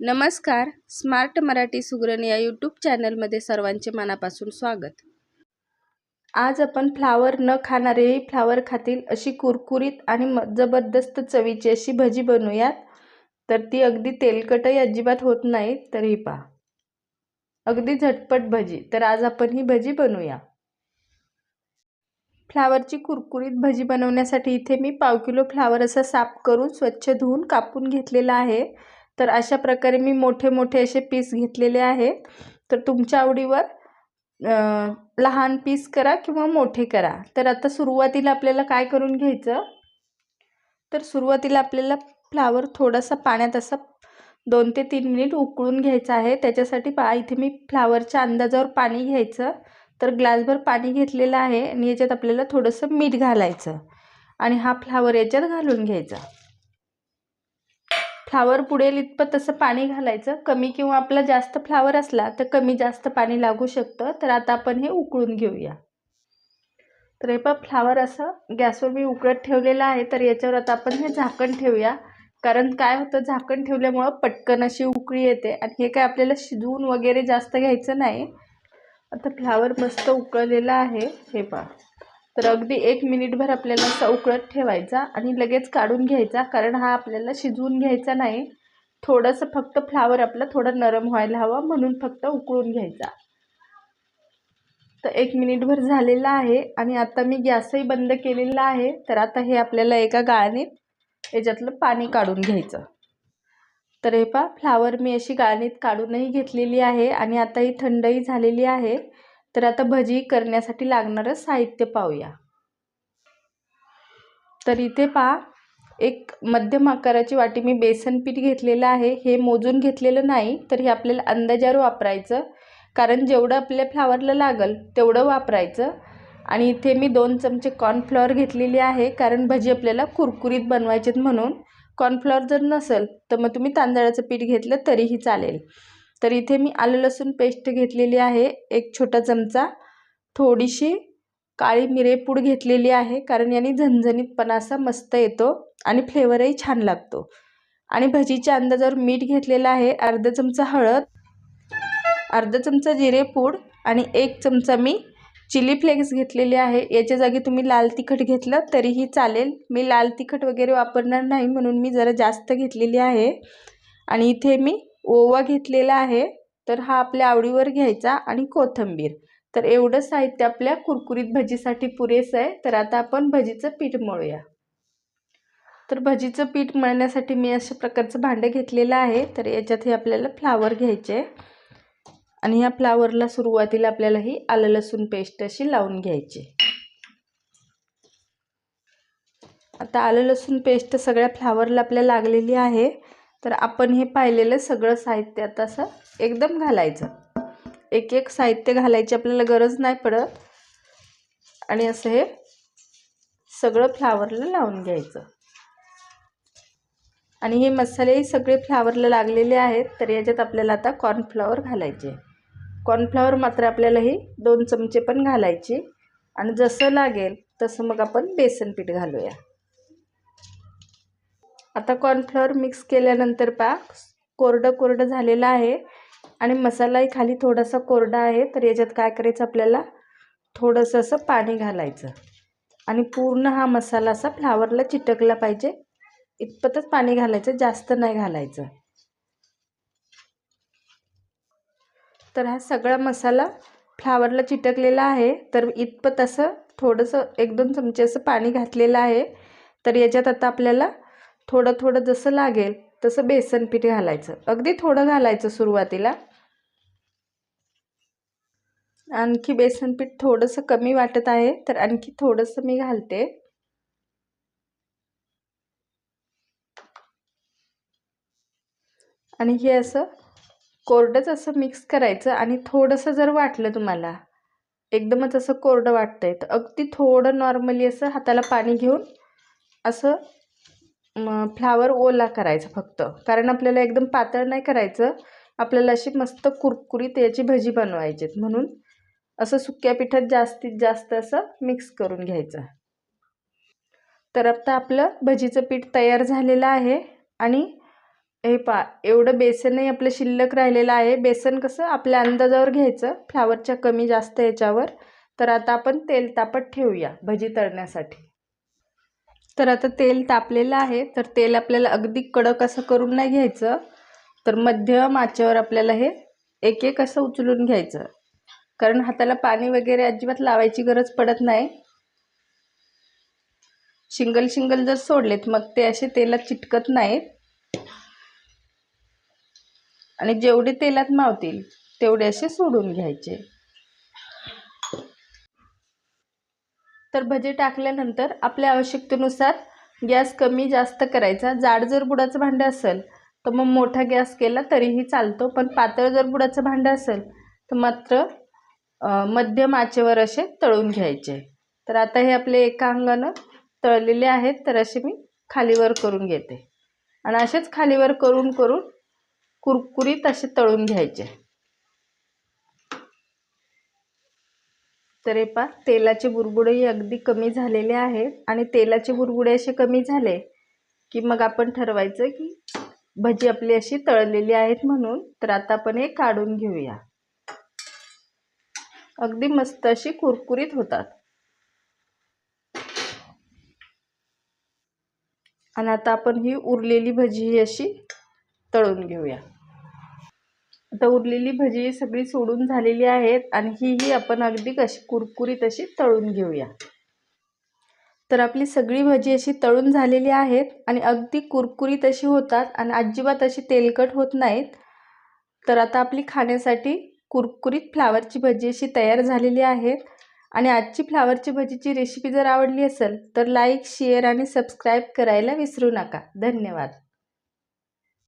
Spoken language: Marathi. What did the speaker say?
नमस्कार स्मार्ट मराठी सुगरण या यूट्यूब चॅनलमध्ये सर्वांचे मनापासून स्वागत. आज आपण फ्लावर न खाणारेही फ्लावर खातील अशी कुरकुरीत आणि म जबरदस्त चवीची अशी भजी बनवूयात. तर ती अगदी तेलकटही अजिबात होत नाही तरी पहा. अगदी झटपट भजी. तर आज आपण ही भजी बनवूया. फ्लावरची कुरकुरीत भजी बनवण्यासाठी इथे मी पाव किलो फ्लावर असा साफ करून स्वच्छ धुवून कापून घेतलेला आहे. तर अशा प्रकारे मी मोठे मोठे असे पीस घेतलेले आहे. तर तुमच्या आवडीवर लहान पीस करा किंवा मोठे करा. तर आता सुरुवातीला आपल्याला काय करून घ्यायचं? तर सुरुवातीला आपल्याला फ्लावर थोडासा पाण्यात असा दोन ते तीन मिनिट उकळून घ्यायचं आहे. त्याच्यासाठी पा इथे मी फ्लावरच्या अंदाजावर पाणी घ्यायचं. तर ग्लासभर पाणी घेतलेलं आहे आणि याच्यात आपल्याला थोडंसं मीठ घालायचं. आणि हा फ्लावर याच्यात घालून घ्यायचा. फ्लावर पुढेल इतपत तसं पाणी घालायचं. कमी किंवा आपला जास्त फ्लावर असला तर कमी जास्त पाणी लागू शकतं. तर आता आपण हे उकळून घेऊया. तर हे पण फ्लावर असं गॅसवर मी उकळत ठेवलेलं आहे. तर याच्यावर आता आपण हे झाकण ठेवूया. कारण काय होतं झाकण ठेवल्यामुळं पटकन अशी उकळी येते. आणि हे काय आपल्याला शिजवून वगैरे जास्त घ्यायचं नाही. आता फ्लावर मस्त उकळलेला आहे. हे पहा. तर अगदी एक मिनिटभर आपल्याला असा उकळत ठेवायचा आणि लगेच काढून घ्यायचा कारण हा आपल्याला शिजवून घ्यायचा नाही. थोडंसं फक्त फ्लावर आपलं थोडं नरम व्हायला हवं म्हणून फक्त उकळून घ्यायचा. तर एक मिनिटभर झालेला आहे आणि आता मी गॅसही बंद केलेला आहे. तर आता हे आपल्याला एका गाळणीत याच्यातलं पाणी काढून घ्यायचं. तर हे पा फ्लावर मी अशी गाळणीत काढूनही घेतलेली आहे आणि आता ही थंडही झालेली आहे. तर आता भजी करण्यासाठी लागणारं साहित्य पाहूया. तर इथे पहा एक मध्यम आकाराची वाटी मी बेसन पीठ घेतलेलं आहे. हे मोजून घेतलेलं नाही तर हे आपल्याला अंदाजावर वापरायचं. कारण जेवढं आपल्या फ्लावरला लागल तेवढं वापरायचं. आणि इथे मी दोन चमचे कॉर्नफ्लॉवर घेतलेली आहे कारण भजी आपल्याला कुरकुरीत बनवायचेत म्हणून. कॉर्नफ्लॉवर जर नसेल तर मग तुम्ही तांदळाचं पीठ घेतलं तरीही चालेल. तर इथे मी आलं लसूण पेस्ट घेतलेली आहे. एक छोटा चमचा. थोडीशी काळी मिरेपूड घेतलेली आहे कारण याने झणझणीतपणा असा मस्त येतो आणि फ्लेवरही छान लागतो. आणि भजीच्या अंदाजावर मीठ घेतलेलं आहे अर्धा चमचा हळद अर्धा चमचा जिरेपूड आणि एक चमचा मी चिली फ्लेक्स घेतलेले आहे. याच्या जागी तुम्ही लाल तिखट घेतलं तरीही चालेल. मी लाल तिखट वगैरे वापरणार नाही म्हणून मी जरा जास्त घेतलेली आहे. आणि इथे मी ओवा घेतलेला आहे तर हा आपल्या आवडीवर घ्यायचा आणि कोथिंबीर. तर एवढं साहित्य आपल्या कुरकुरीत भजीसाठी पुरेसं आहे तर आता आपण भजीचं पीठ मळूया. तर भजीचं पीठ मळण्यासाठी मी अशा प्रकारचं भांडं घेतलेलं आहे तर याच्यातही आपल्याला फ्लावर घ्यायचे. आणि ह्या फ्लावरला सुरुवातीला आपल्याला ही आलं लसूण पेस्ट अशी लावून घ्यायची. आता आलं लसूण पेस्ट सगळ्या फ्लावरला आपल्या लागलेली आहे तर आपण हे पाहिलेलं सगळं साहित्य आता असं एकदम घालायचं. एक एक साहित्य घालायची आपल्याला गरज नाही पडत. आणि असं हे सगळं फ्लावरला लावून घ्यायचं. आणि हे मसालेही सगळे फ्लावरला लागलेले आहेत तर याच्यात आपल्याला आता कॉर्नफ्लॉवर घालायचे. कॉर्नफ्लॉवर मात्र आपल्यालाही दोन चमचे पण घालायचे. आणि जसं लागेल तसं मग आपण बेसन पीठ घालूया. आता कॉर्नफ्लॉवर मिक्स केल्यानंतर पा कोरडं कोरडं झालेलं आहे. आणि मसालाही खाली थोडासा कोरडा आहे तर याच्यात काय करायचं आपल्याला? थोडंसं असं पाणी घालायचं. आणि पूर्ण हा मसाला असा फ्लावरला चिटकला पाहिजे. इतपतच पाणी घालायचं जास्त नाही घालायचं. तर हा सगळा मसाला फ्लावरला चिटकलेला आहे तर इतपत असं थोडंसं एक दोन चमचे असं पाणी घातलेलं आहे. तर याच्यात आता आपल्याला थोडं थोडं जसं लागेल तसं बेसन पीठ घालायचं. अगदी थोडं घालायचं सुरुवातीला. आणखी बेसन पीठ थोडंसं कमी वाटत आहे तर आणखी थोडंसं मी घालते. आणि हे असं कोरडंच असं मिक्स करायचं आणि थोडंसं जर वाटलं तुम्हाला एकदमच असं कोरडं वाटतंय तर अगदी थोडं नॉर्मली असं हाताला पाणी घेऊन असं फ्लावर ओला करायचा फक्त. कारण आपल्याला एकदम पातळ नाही करायचं. आपल्याला अशी मस्त कुरकुरीत याची भजी बनवायची म्हणून असं सुक्या पिठात जास्तीत जास्त असं मिक्स करून घ्यायचं. तर आता आपलं भजीचं पीठ तयार झालेलं आहे. आणि हे पा एवढं बेसनही आपलं शिल्लक राहिलेलं आहे. बेसन कसं आपल्या अंदाजावर घ्यायचं. फ्लावरच्या कमी जास्त याच्यावर. तर आता आपण तेल तापत ठेवूया भजी तळण्यासाठी. तर आता तेल तापलेलं आहे. तर तेल आपल्याला अगदी कडक असं करून नाही घ्यायचं. तर मध्यम आचेवर आपल्याला हे एक एक असं उचलून घ्यायचं. कारण हाताला पाणी वगैरे अजिबात लावायची गरज पडत नाही. शिंगल शिंगल जर सोडलेत मग ते असे तेलात चिटकत नाहीत. आणि जेवढे तेलात मावतील तेवढे असे सोडून घ्यायचे. तर भजे टाकल्यानंतर आपल्या आवश्यकतेनुसार गॅस कमी जास्त करायचा. जाड जर बुडाचं भांडं असेल तर मग मोठा गॅस केला तरीही चालतो. पण पातळ जर बुडाचं भांडं असेल तर मात्र मध्यम आचेवर असे तळून घ्यायचे. तर आता हे आपले एका अंगानं तळलेले आहेत तर असे मी खालीवर करून घेते. आणि असेच खालीवर करून करून कुरकुरीत असे तळून घ्यायचे. तर हे पा तेलाचे बुरबुडेही अगदी कमी झालेले आहेत. आणि तेलाचे बुरबुडे असे कमी झाले की मग आपण ठरवायचं की भजी आपली अशी तळलेली आहेत म्हणून तर आता आपण हे काढून घेऊया. अगदी मस्त अशी कुरकुरीत होतात. आणि आता आपण ही उरलेली भजी ही अशी तळून घेऊया. आता उरलेली भजी सगळी सोडून झालेली आहेत आणि हीही आपण अगदी कशी कुरकुरीत अशी तळून घेऊया. तर आपली सगळी भजी अशी तळून झालेली आहेत आणि अगदी कुरकुरीत अशी होतात आणि अजिबात अशी तेलकट होत नाहीत. तर आता आपली खाण्यासाठी कुरकुरीत फ्लावरची भजी अशी तयार झालेली आहेत. आणि आजची फ्लावरची भजीची रेसिपी जर आवडली असेल तर लाईक शेअर आणि सबस्क्राईब करायला विसरू नका. धन्यवाद.